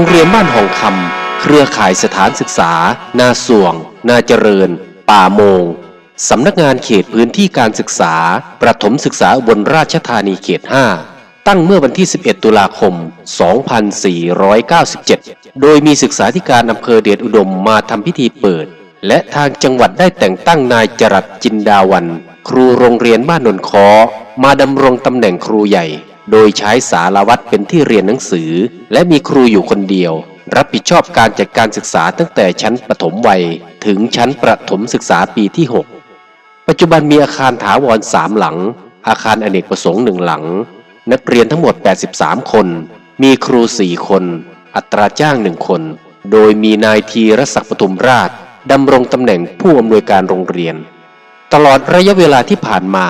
รงเรียนบ้านหองคำเครือข่ายสถานศึกษา นาสวง นาเจริญ ป่าโมง สำนักงานเขตพื้นที่การศึกษา ประถมศึกษาบนราชธานีเขต 5 ตั้งเมื่อวันที่ 11 ตุลาคม 2497 โดยมีศึกษาธิการอำเภอเดชอุดมมาทำพิธีเปิด และทางจังหวัดได้แต่งตั้งนายจรัสจินดาวัน ครูโรงเรียนบ้านนนคอมาดำรงตำแหน่งครูใหญ่ โดยใช้สารวัตรเป็นที่เรียนหนังสือ และมีครูอยู่คนเดียว รับผิดชอบการจัดการศึกษาตั้งแต่ชั้นประถมวัย ถึงชั้นประถมศึกษาปีที่ 6 ปัจจุบันมีอาคารถาวรสามหลัง อาคารอเนกประสงค์หนึ่งหลัง นักเรียนทั้งหมด 83 คน มีครู 4 คน อัตราจ้างหนึ่งคน โดยมีนายทีรศักดิ์ปทุมราชดำรงตำแหน่งผู้อำนวยการโรงเรียน ตลอดระยะเวลาที่ผ่านมา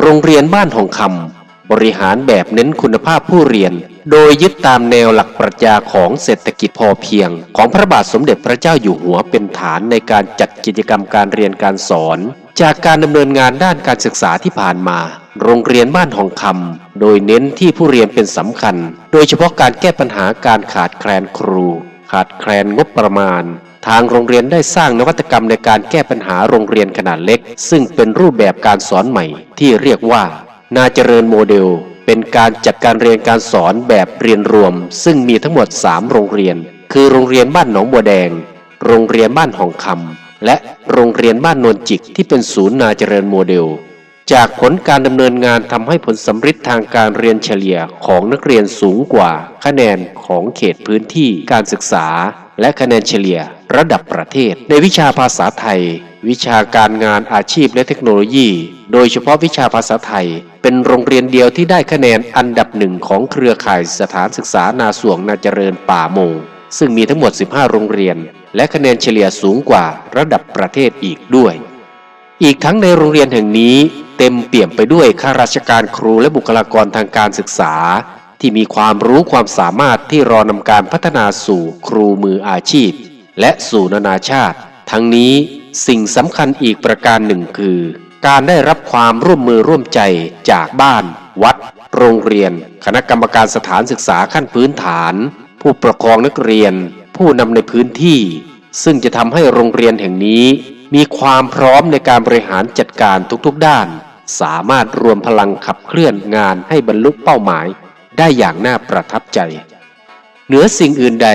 โรงเรียนบ้านทองคำ บริหารแบบเน้นคุณภาพผู้เรียน โดยยึดตามแนวหลักปรัชญาของเศรษฐกิจพอเพียง ของพระบาทสมเด็จพระเจ้าอยู่หัวเป็นฐานในการจัดกิจกรรมการเรียนการสอน จากการดำเนินงานด้านการศึกษาที่ผ่านมา โรงเรียนบ้านทองคำโดยเน้นที่ผู้เรียนเป็นสำคัญ โดยเฉพาะการแก้ปัญหาการขาดแคลนครู ขาดแคลนงบประมาณทางโรงเรียนได้สร้างนวัตกรรมในการแก้ปัญหาโรงเรียนขนาดเล็ก ซึ่งเป็นรูปแบบการสอนใหม่ที่เรียกว่า นาเจริญโมเดล เป็นการจัดการเรียนการสอนแบบเรียนรวม ซึ่งมีทั้งหมด 3 โรงเรียน คือโรงเรียนบ้านหนองบัวแดง โรงเรียนบ้านหองคำและโรงเรียนบ้านนนจิกที่เป็นศูนย์นาเจริญโมเดล จากผลการดำเนินงานทำให้ผลสำฤทธิ์ทางการเรียนเฉลี่ยของนักเรียนสูงกว่าคะแนนของเขตพื้นที่การศึกษา และคะแนนเฉลี่ยระดับประเทศ ในวิชาภาษาไทย วิชาการงานอาชีพและเทคโนโลยี โดยเฉพาะวิชาภาษาไทย เป็นโรงเรียนเดียวที่ได้คะแนนอันดับหนึ่งของเครือข่ายสถานศึกษานาสวงนาเจริญป่าโมงซึ่งมีทั้งหมด 15 โรงเรียน และคะแนนเฉลี่ยสูงกว่าระดับประเทศอีกด้วย อีกทั้งในโรงเรียนแห่งนี้ เต็มเปี่ยมไปด้วยข้าราชการครูและบุคลากรทางการศึกษา ที่มีความรู้ความสามารถที่รอนำการพัฒนาสู่ครูมืออาชีพ และสู่นานาชาติ ทั้งนี้สิ่งสำคัญอีกประการหนึ่งคือ การได้รับความร่วมมือร่วมใจจากบ้าน วัด โรงเรียน คณะกรรมการสถานศึกษาขั้นพื้นฐาน ผู้ปกครองนักเรียน ผู้นำในพื้นที่ ซึ่งจะทำให้โรงเรียนแห่งนี้มีความพร้อมในการบริหารจัดการทุกๆด้าน สามารถรวมพลังขับเคลื่อนงานให้บรรลุเป้าหมาย ได้อย่างน่าประทับใจ เหนือสิ่งอื่นใด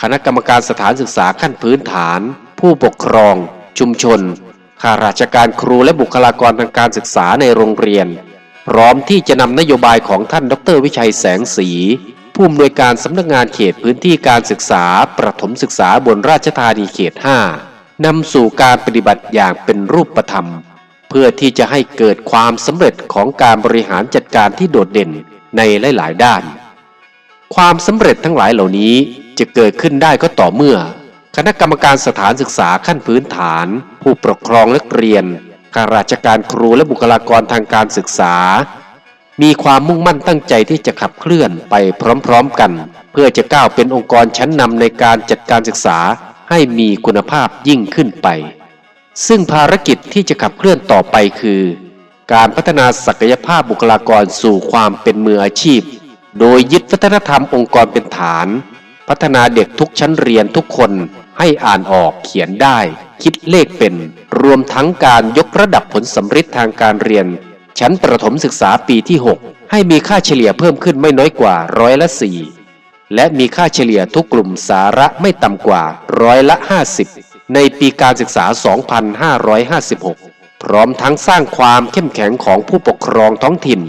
คณะกรรมการสถานศึกษาขั้นพื้นฐาน ผู้ปกครอง ชุมชนข้าราชการครูและบุคลากรทางการศึกษาในโรงเรียน พร้อมที่จะนำนโยบายของท่านดรวิชัยแสงสี ผู้อำนวยการสำนักงานเขตพื้นที่การศึกษา ประถมศึกษาบนราชธานีเขต 5นำสู่การปฏิบัติอย่างเป็นรูปธรรม เพื่อที่จะให้เกิดความสำเร็จของการบริหารจัดการที่โดดเด่นในหลาย ๆ ด้าน ความสำเร็จทั้งหลายเหล่านี้จะเกิดขึ้นได้ก็ต่อเมื่อ คณะกรรมการสถานศึกษาขั้นพื้นฐาน ผู้ปกครองนักเรียนข้าราชการครูและบุคลากรทางการศึกษา มีความมุ่งมั่นตั้งใจที่จะขับเคลื่อนไปพร้อม ๆ กัน เพื่อจะก้าวเป็นองค์กรชั้นนำในการจัดการศึกษาให้มีคุณภาพยิ่งขึ้นไป ซึ่งภารกิจที่จะขับเคลื่อนต่อไปคือ การพัฒนาศักยภาพบุคลากรสู่ความเป็นมืออาชีพ โดยยึดวัฒนธรรมองค์กรเป็นฐาน พัฒนาเด็กทุกชั้นเรียนทุกคนให้อ่านออกเขียนได้ คิดเลขเป็น รวมทั้งการยกระดับผลสำฤทธิ์ทางการเรียน ชั้นประถมศึกษาปีที่ 6 ให้มีค่าเฉลี่ยเพิ่มขึ้นไม่น้อยกว่าร้อยละสี่และมีค่าเฉลี่ยทุกกลุ่มสาระไม่ต่ำกว่าร้อยละ 50 ในปีการศึกษา 2556 พร้อมทั้งสร้างความเข้มแข็งของผู้ปกครองท้องถิ่น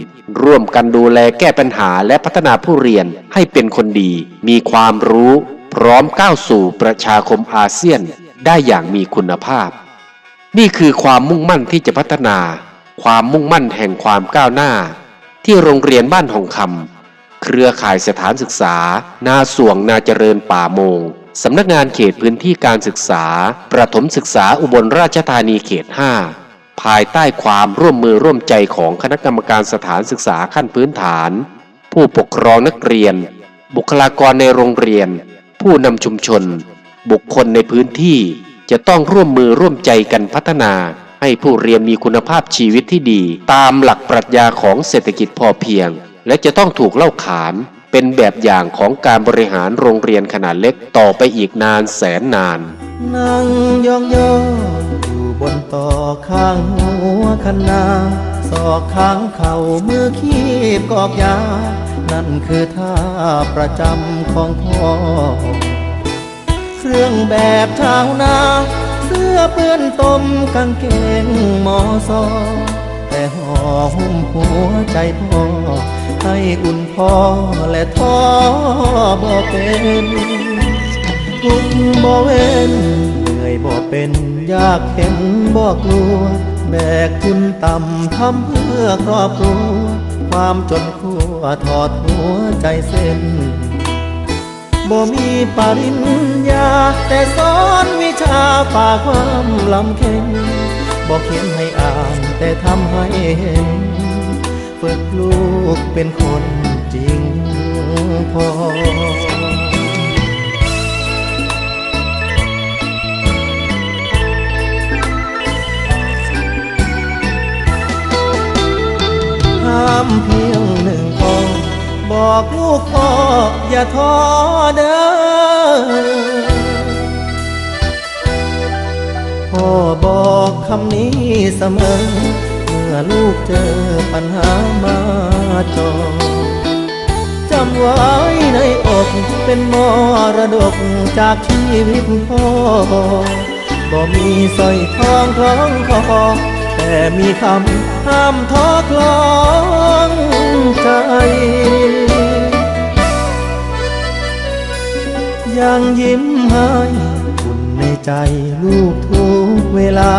ร่วมกันดูแลแก้ปัญหาและพัฒนาผู้เรียนให้เป็นคนดี มีความรู้ พร้อมก้าวสู่ประชาคมอาเซียนได้อย่างมีคุณภาพ นี่คือความมุ่งมั่นที่จะพัฒนา ความมุ่งมั่นแห่งความก้าวหน้า ที่โรงเรียนบ้านหองคำเครือข่ายสถานศึกษา นาสวงนาเจริญป่าโมง สำนักงานเขตพื้นที่การศึกษา ประถมศึกษาอุบลราชธานีเขต 5 ภายใต้ความร่วมมือร่วมใจของคณะกรรมการสถานศึกษาขั้นพื้นฐาน ผู้ปกครองนักเรียน บุคลากรในโรงเรียน ผู้นำชุมชน บุคคลในพื้นที่จะต้องร่วมมือร่วมใจกันพัฒนาให้ผู้เรียนมีคุณภาพชีวิตที่ดี ตามหลักปรัชญาของเศรษฐกิจพอเพียง และจะต้องถูกเล่าขาน เป็นแบบอย่างของการบริหารโรงเรียนขนาดเล็กต่อไปอีกนานแสนนาน นั่งยองยองอยู่บนต่อข้างหัวคันนาศอกข้างเข่ามือคีบกอกยา นั่นคือท่าประจำของพ่อ เครื่องแบบชาวนา เสื้อเปื้อนตมกางเกงหมอซอ หุ้มหัวใจพ่อ ให้อุ่นพ่อและท้อบ่เป็นทุกบ่เว้นเหนื่อยบ่เป็นยากเห็นบ่กลัว แบกขึ้นต่ำทำเพื่อครอบครัว ความจนขั้วถอดหัวใจเส้นบ่มีปริญญา แต่สอนวิชาฝากความลำเค็ง บ่เขียนให้อ่านแต่ทำให้เห็น ฝึกลูกเป็นคนจริงพอห้ามเพียงหนึ่งข้อบอกลูกพ่ออย่าท้อเด้อ พ่อบอกคำนี้เสมอ เมื่อลูกเจอปัญหามาจอจำไว้ในอกเป็นมรดกจากชีวิตพ่อ บ่มีสร้อยทองคล้องคอแต่มีคำห้ามท้อคลองใจยังยิ้มให้ ในใจลูกทุกเวลา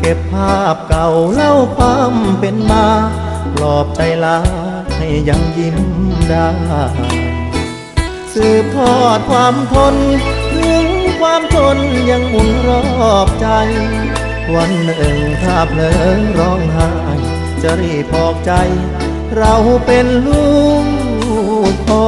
เก็บภาพเก่าเล่าความเป็นมาปลอบใจลาให้ยังยิ้มได้ สืบทอดความทน ถึงความทนยังหมุนรอบใจ วันหนึ่งถ้าเพลิงร้องไห้จะรีบพอกใจ เราเป็นลูกพ่อ